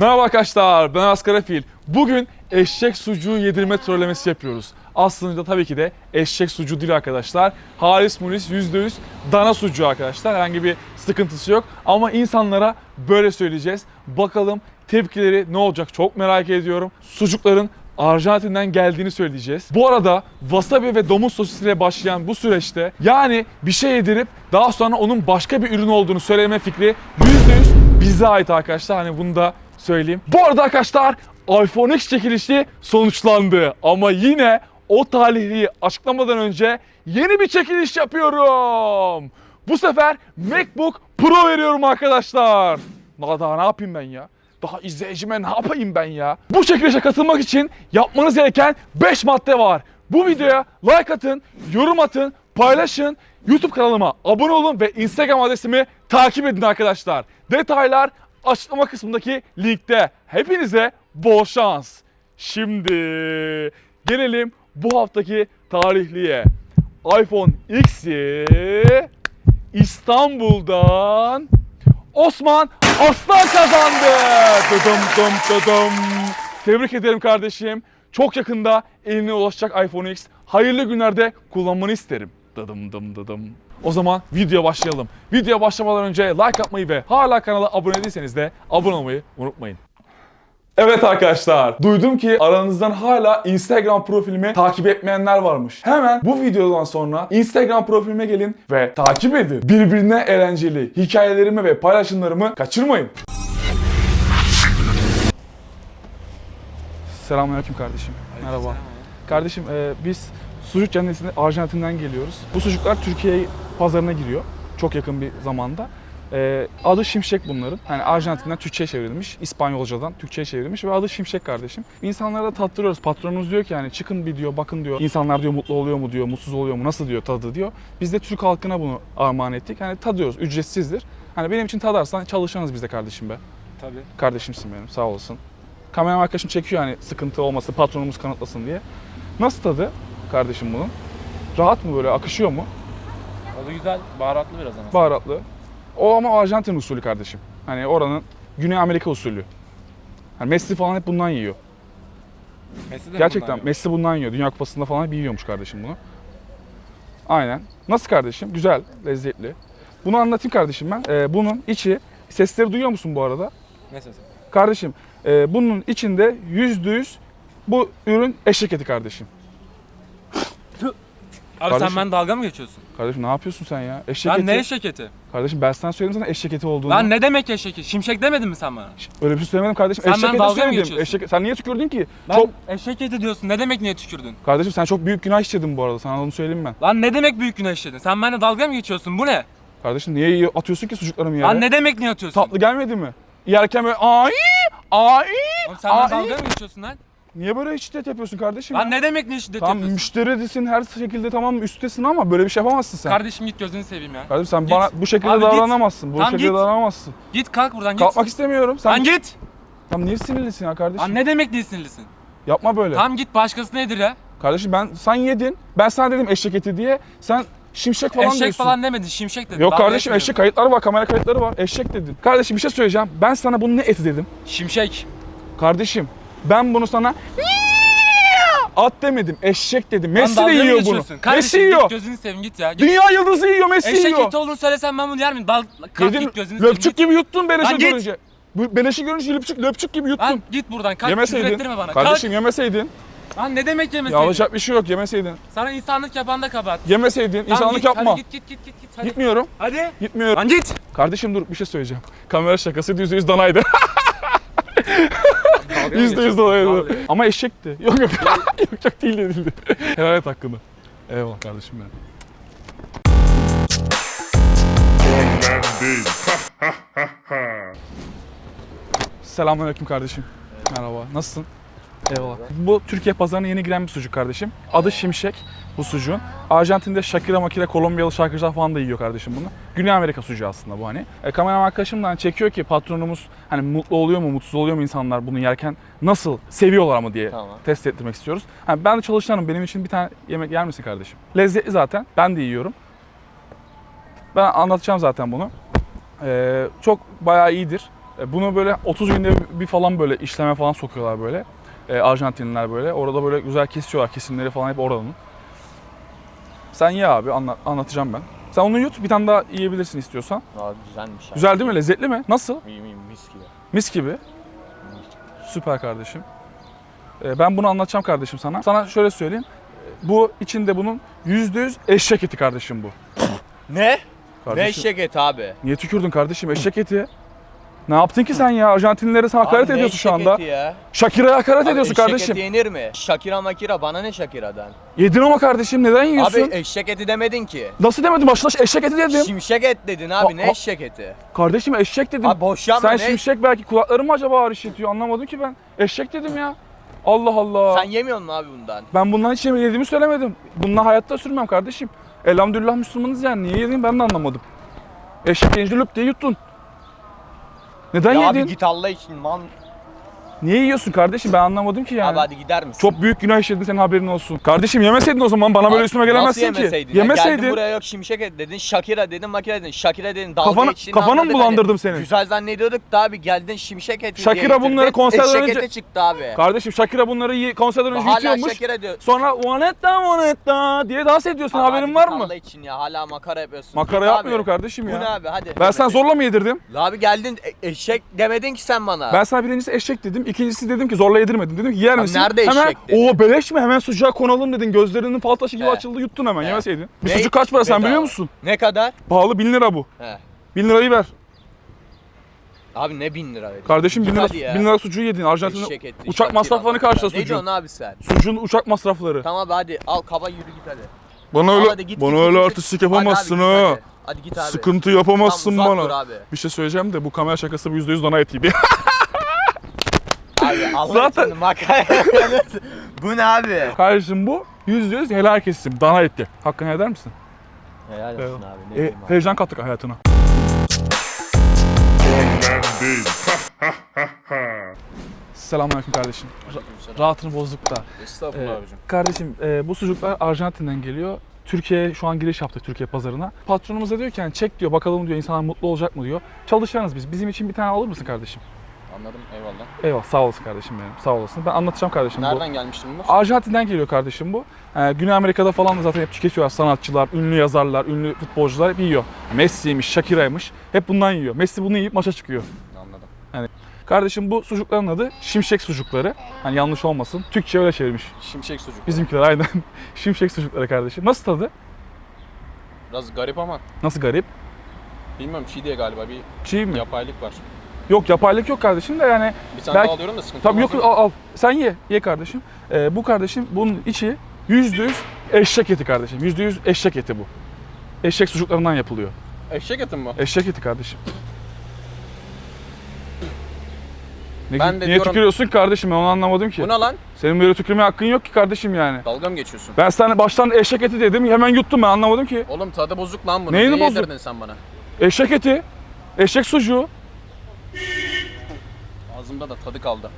Merhaba arkadaşlar, ben Aras Karafil. Bugün eşek sucuğu yedirme trollemesi yapıyoruz. Aslında tabii ki de eşek sucuğu değil arkadaşlar. Halis mulis %100 dana sucuğu arkadaşlar. Herhangi bir sıkıntısı yok. Ama insanlara böyle söyleyeceğiz. Bakalım tepkileri ne olacak çok merak ediyorum. Sucukların Arjantin'den geldiğini söyleyeceğiz. Bu arada wasabi ve domuz sosisiyle başlayan bu süreçte yani bir şey yedirip daha sonra onun başka bir ürün olduğunu söyleme fikri %100 bize ait arkadaşlar. Hani bunu da söyleyeyim. Bu arada arkadaşlar iPhone X çekilişi sonuçlandı. Ama yine o talihliyi açıklamadan önce yeni bir çekiliş yapıyorum. Bu sefer MacBook Pro veriyorum arkadaşlar. Daha, daha ne yapayım ben ya? Daha izleyicime ne yapayım ben ya? Bu çekilişe katılmak için yapmanız gereken 5 madde var. Bu videoya like atın, yorum atın, paylaşın. YouTube kanalıma abone olun ve Instagram adresimi takip edin arkadaşlar. Detaylar açıklama kısmındaki linkte. Hepinize bol şans. Şimdi gelelim bu haftaki tarihliye. iPhone X'i İstanbul'dan Osman Aslan kazandı. Dıdım dım dıdım. Tebrik ederim kardeşim. Çok yakında eline ulaşacak iPhone X. Hayırlı günlerde kullanmanı isterim. Dıdım dım dıdım. O zaman videoya başlayalım. Videoya başlamadan önce like atmayı ve hala kanala abone değilseniz de abone olmayı unutmayın. Evet arkadaşlar, duydum ki aranızdan hala Instagram profilimi takip etmeyenler varmış. Hemen bu videodan sonra Instagram profilime gelin ve takip edin. Birbirine eğlenceli hikayelerimi ve paylaşımlarımı kaçırmayın. Selamünaleyküm kardeşim. Merhaba. Kardeşim e, biz sucuk cennesinde Arjantin'den geliyoruz. Bu sucuklar Türkiye pazarına giriyor. Çok yakın bir zamanda. E, adı Şimşek bunların. Hani Arjantin'den Türkçe'ye çevrilmiş. İspanyolcadan Türkçe'ye çevrilmiş ve adı Şimşek kardeşim. İnsanlara da tattırıyoruz. Patronumuz diyor ki yani çıkın bir diyor bakın diyor. İnsanlar diyor mutlu oluyor mu diyor, mutsuz oluyor mu, nasıl diyor tadı diyor. Biz de Türk halkına bunu armağan ettik. Hani tadıyoruz, ücretsizdir. Hani benim için tadarsan çalışanız biz de kardeşim be. Tabii. Kardeşimsin benim sağ olasın. Kameraman arkadaşım çekiyor hani sıkıntı olması patronumuz kanıtlasın diye. Nasıl tadı kardeşim bunun? Rahat mı böyle akışıyor mu? Tadı güzel, baharatlı biraz ama. Baharatlı. O ama Arjantin usulü kardeşim. Hani oranın Güney Amerika usulü. Hani Messi falan hep bundan yiyor. Messi de Gerçekten bundan Messi bundan yiyor. Dünya Kupası'nda falan hep yiyormuş kardeşim bunu. Aynen. Nasıl kardeşim? Güzel, lezzetli. Bunu anlatayım kardeşim ben. Ee, bunun içi, sesleri duyuyor musun bu arada? Ne sesi? Kardeşim e, bunun içinde yüzde yüz bu ürün eşek eti kardeşim. Abi Kardeşim- sen ben dalga mı geçiyorsun? Kardeşim ne yapıyorsun sen ya? Eşek Lan eti. ne eşek eti? Kardeşim ben sana söyledim sana eşek eti olduğunu. Lan ne demek eşek eti? Şimşek demedin mi sen bana? Öyle bir şey söylemedim kardeşim. Sen eşek ben eti dalga mı söyledim. geçiyorsun? Eşek... Sen niye tükürdün ki? Lan Çok... eşek eti diyorsun. Ne demek niye tükürdün? Kardeşim sen çok büyük günah işledin bu arada. Sana onu söyleyeyim ben. Lan ne demek büyük günah işledin? Sen benimle dalga mı geçiyorsun? Bu ne? Kardeşim niye yiyor- atıyorsun ki sucuklarımı yere? Lan ne demek niye atıyorsun? Tatlı gelmedi mi? Yerken böyle ay ay Oğlum sen benimle ay. dalga mı geçiyorsun lan? Niye böyle şiddet yapıyorsun kardeşim? Lan ya? ne demek ne şiddet Tamam yapıyorsun? müşteridesin her şekilde tamam üsttesin ama böyle bir şey yapamazsın sen. Kardeşim git gözünü seveyim ya. Kardeşim sen Git. bana bu şekilde Abi git. davranamazsın. Bu Tamam, şekilde git. davranamazsın. Git kalk buradan git. Kalkmak istemiyorum. Sen Lan git. Tam niye sinirlisin ya kardeşim? Lan ne demek niye sinirlisin? Yapma böyle. Tamam git başkası nedir ya? Kardeşim ben sen yedin. Ben sana dedim eşek eti diye. Sen şimşek falan eşek diyorsun. falan demedin, şimşek dedin. Yok Dalga kardeşim geçmiyorum. eşek kayıtları var, kamera kayıtları var. Eşek dedin. Kardeşim bir şey söyleyeceğim. Ben sana bunun ne eti dedim? Şimşek. Kardeşim ben bunu sana at demedim. Eşek dedim. Messi de yiyor bunu. Messi Kardeşim yiyor. git gözünü seveyim git ya. Git. Dünya yıldızı yiyor, Messi Eşek yiyor. eti olduğunu söylesen ben bunu yer miyim? Dal, kalk Yedin, git gözünü seveyim löpçük git. gibi yuttun beleşi Lan git. görünce. Bu beleşi görünce löpçük, löpçük gibi yuttun. Lan git buradan kalk küfür yemeseydin. ettirme bana. Kardeşim yemeseydin. Kalk. Lan ne demek yemeseydin? alacak bir şey yok yemeseydin. Sana insanlık yapan da kabahat. Yemeseydin. Lan insanlık git, yapma. Hadi git git git git. git hadi. Gitmiyorum. Hadi. Gitmiyorum. Lan git. Kardeşim dur bir şey söyleyeceğim. Kamera şakası yüzde yüz danaydı. Yüzde yüz danaydı. Ama eşekti. Yok yok. yok yok değildi değildi. Helal et hakkını. Eyvallah kardeşim benim. Selamünaleyküm kardeşim. Merhaba. Nasılsın? Eyvallah. Bu Türkiye pazarına yeni giren bir sucuk kardeşim. Adı Şimşek bu sucuğun. Arjantin'de Shakira Makira Kolombiyalı şarkıcılar falan da yiyor kardeşim bunu. Güney Amerika sucuğu aslında bu hani. E, kameraman arkadaşım da hani çekiyor ki patronumuz hani mutlu oluyor mu, mutsuz oluyor mu insanlar bunu yerken nasıl seviyorlar mı diye Tamam. test ettirmek istiyoruz. Hani ben de çalışanım. Benim için bir tane yemek yer misin kardeşim? Lezzetli zaten. Ben de yiyorum. Ben anlatacağım zaten bunu. Ee, çok bayağı iyidir. E, Bunu böyle 30 günde bir falan böyle işleme falan sokuyorlar böyle. E, Arjantinliler böyle. Orada böyle güzel kesiyorlar. Kesimleri falan hep oranın. Sen ye abi anla- anlatacağım ben. Sen onu yut bir tane daha yiyebilirsin istiyorsan. Abi güzelmiş. abi. Güzel değil mi? Lezzetli mi? Nasıl? İyi miyim mis gibi. Mis gibi. Süper kardeşim. E, ben bunu anlatacağım kardeşim sana. Sana şöyle söyleyeyim. Bu içinde bunun %100 eşek eti kardeşim bu. Ne? Ne Kardeşim, eşek eti abi? Niye tükürdün kardeşim eşek eti? Ne yaptın ki sen ya? Arjantinlilere sen hakaret Abi ne ediyorsun şu eşek anda. ya? Shakira'ya hakaret ediyorsun eşek kardeşim. eti yenir mi? Shakira makira bana ne Shakira'dan? Yedin ama kardeşim neden yiyorsun? Abi eşek eti demedin ki. Nasıl demedim? Başına eşek eti dedim. Şimşek et dedin abi ne ha- eşek eti? Kardeşim eşek dedim. Abi boş yapma sen ne? şimşek belki kulaklarım mı acaba ağrı işitiyor anlamadım ki ben. Eşek dedim ya. Allah Allah. Sen yemiyor musun abi bundan? Ben bundan hiç yeme- yediğimi söylemedim. Bundan hayatta sürmem kardeşim. Elhamdülillah Müslümanız yani. Niye yedin ben de anlamadım. Eşek yiyince diye yuttun. Neden ya yedin? abi git Allah için man. Niye yiyorsun kardeşim ben anlamadım ki yani. Abi hadi gider misin? Çok büyük günah işledin senin haberin olsun. Kardeşim yemeseydin o zaman bana böyle üstüme Nasıl gelemezsin yemeseydin? ki. Ya? Yemeseydin. buraya yok şimşek et dedin, Shakira dedin, makine dedin, Shakira dedin, dalga Kafanı- geçtiğini kafanı mı anladık bulandırdım hani. senin? Güzel zannediyorduk da abi geldin şimşek eti Shakira getirdin. bunları konserden Eşek önce- eti çıktı abi. Kardeşim Shakira bunları yi- konserden önce Hala yutuyormuş. Shakira diyor. Sonra Juanetta Juanetta diye dans ediyorsun Abi haberin hadi var mı? Allah için ya hala makara yapıyorsun. Makara Git yapmıyorum abi. kardeşim Bu ya. ne abi hadi. Ben sana zorla mı yedirdim? Abi geldin e- eşek demedin ki sen bana. Ben sana birincisi eşek dedim. İkincisi dedim ki zorla yedirmedim. Dedim ki yer misin? nerede hemen, eşek dedin? Oo beleş mi? Hemen sucuğa konalım dedin. Gözlerinin fal taşı gibi He. açıldı yuttun hemen He. yemeseydin. Bir Ne? sucuk kaç para sen Bedava. biliyor musun? Ne kadar? Pahalı 1000 lira bu. He. 1000 lirayı ver. Abi ne bin lira veriyorsun? Kardeşim 1000 Git lira, hadi ya. 1000 lira sucuğu yedin. Arjantin'de Eşek eti, uçak Shakira masraflarını falan. karşıla Ne diyorsun sucuğun. abi sen? Sucuğun uçak masrafları. Tamam abi hadi al kaba yürü git hadi. Bana Al öyle, hadi git, bana git, öyle git, git. artistlik Hadi abi, yapamazsın git ha. Hadi. Hadi git abi. Sıkıntı yapamazsın Tamam, uzak dur bana. abi. Bir şey söyleyeceğim de bu kamera şakası bu %100 dana etiydi. Abi Allah Zaten- için makara yapıyorsun. Bu ne abi? Kardeşim bu %100 helal kesim. Dana eti. Hakkını eder misin? Helal olsun Eyvallah. abi. Ne E, abi. heyecan kattık hayatına. Selamünaleyküm kardeşim. Ra- rahatını bozduk da. Estağfurullah Ee, abicim. Kardeşim e, bu sucuklar Arjantin'den geliyor. Türkiye'ye şu an giriş yaptık Türkiye pazarına. Patronumuz da diyor ki yani çek diyor bakalım diyor insanlar mutlu olacak mı diyor. Çalışanız biz. Bizim için bir tane alır mısın kardeşim? Anladım eyvallah. Eyvallah sağ olasın kardeşim benim. Sağ olasın. Ben anlatacağım kardeşim. bu. Nereden gelmişti bunlar? Arjantin'den geliyor kardeşim bu. Ee, Güney Amerika'da falan da zaten hep tüketiyorlar. Sanatçılar, ünlü yazarlar, ünlü futbolcular hep yiyor. Messi'ymiş, Shakira'ymış. Hep bundan yiyor. Messi bunu yiyip maça çıkıyor. Anladım. Kardeşim bu sucukların adı şimşek sucukları. Hani yanlış olmasın. Türkçe öyle çevirmiş. Şimşek sucuk. Bizimkiler aynen. şimşek sucukları kardeşim. Nasıl tadı? Biraz garip ama Nasıl garip? bilmiyorum çiğ diye galiba bir Çiğ mi? yapaylık var. Yok yapaylık yok kardeşim de yani. Bir tane Belki- daha alıyorum da sıkıntı Tabii yok al, al. Sen ye. Ye kardeşim. Ee, bu kardeşim bunun içi %100 eşek eti kardeşim. %100 eşek eti bu. Eşek sucuklarından yapılıyor. Eşek etim mi? Eşek eti kardeşim. Ne, Ben de niye diyorum- tükürüyorsun kardeşim ben onu anlamadım ki. Bu ne lan? Senin böyle tükürmeye hakkın yok ki kardeşim yani. Dalga mı geçiyorsun? Ben sana baştan eşek eti dedim hemen yuttum ben anlamadım ki. Oğlum tadı bozuk lan bunun. Neyini Ne bozuk? yedirdin sen bana? Eşek eti, eşek sucuğu. Ağzımda da tadı kaldı.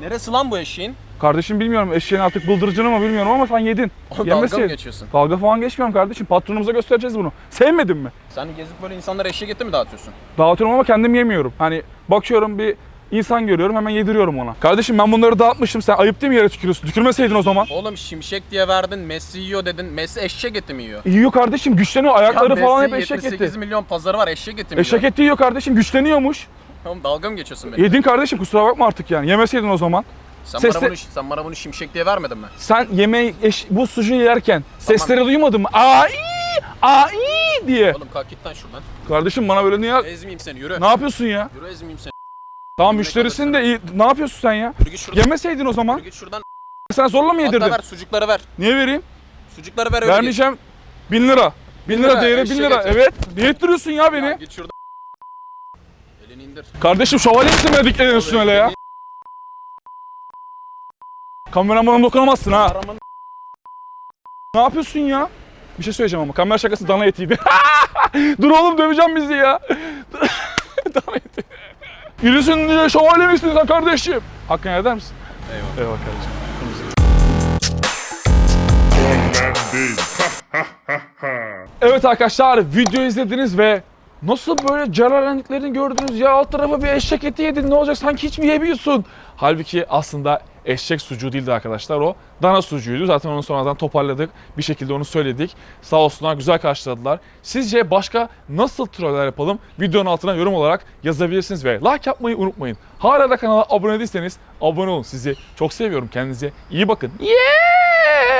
Neresi lan bu eşeğin? Kardeşim bilmiyorum eşeğin artık bıldırcını mı bilmiyorum ama sen yedin. Oğlum dalga mı Yemeseydin. geçiyorsun? Dalga falan geçmiyorum kardeşim. Patronumuza göstereceğiz bunu. Sevmedin mi? Sen gezip böyle insanlara eşek eti mi dağıtıyorsun? Dağıtıyorum ama kendim yemiyorum. Hani bakıyorum bir insan görüyorum hemen yediriyorum ona. Kardeşim ben bunları dağıtmışım. Sen ayıp değil mi yere tükürüyorsun? Tükürmeseydin o zaman. Oğlum şimşek diye verdin, Messi yiyor dedin. Messi eşek eti mi yiyor? Yiyor kardeşim güçleniyor. Ayakları Ya falan hep Messi eşek 78 eti. milyon pazarı var eşek eti mi Eşek yiyor? eti yiyor kardeşim güçleniyormuş. Oğlum dalga mı geçiyorsun benimle? Yedin kardeşim kusura bakma artık yani. Yemeseydin o zaman. Sen, Sesle- bana bunu, sen bana bunu şimşek diye vermedin mi? Sen yemeği eş- bu sucuğu yerken sesleri duymadın mı? Ai! Ai! diye. Oğlum kalk git lan şuradan. Kardeşim bana böyle niye... Ezmeyeyim seni yürü. Ne yapıyorsun ya? Yürü ezmeyeyim seni. Tamam müşterisin de iyi. Ne yapıyorsun sen ya? Git şuradan. Yemeseydin o zaman. Git şuradan. Sen zorla mı Hatta yedirdin? ver sucukları ver. Niye vereyim? Sucukları ver öyle git. Vermeyeceğim. 1000 lira. 1000 lira lira, değeri 1000 eşek lira. Evet. Niye ettiriyorsun ya beni? Ya git şuradan. Elini indir. Kardeşim şövalye misin böyle diklerin üstüne öyle ya? Kameramana dokunamazsın ha. Ne yapıyorsun ya? Bir şey söyleyeceğim ama kamera şakası dana etiydi. Dur oğlum döveceğim bizi ya. Birisin diye şövalye misin sen kardeşim? Hakkını eder misin? Eyvallah. Eyvallah kardeşim. Evet arkadaşlar video izlediniz ve nasıl böyle celalendiklerini gördünüz ya alt tarafa bir eşek eti yedin ne olacak sanki hiç mi yemiyorsun? Halbuki aslında eşek sucuğu değildi arkadaşlar o. Dana sucuğuydu. Zaten onu sonradan toparladık. Bir şekilde onu söyledik. Sağ olsunlar güzel karşıladılar. Sizce başka nasıl troller yapalım? Videonun altına yorum olarak yazabilirsiniz ve like yapmayı unutmayın. Hala da kanala abone değilseniz abone olun. Sizi çok seviyorum. Kendinize iyi bakın. Yeah!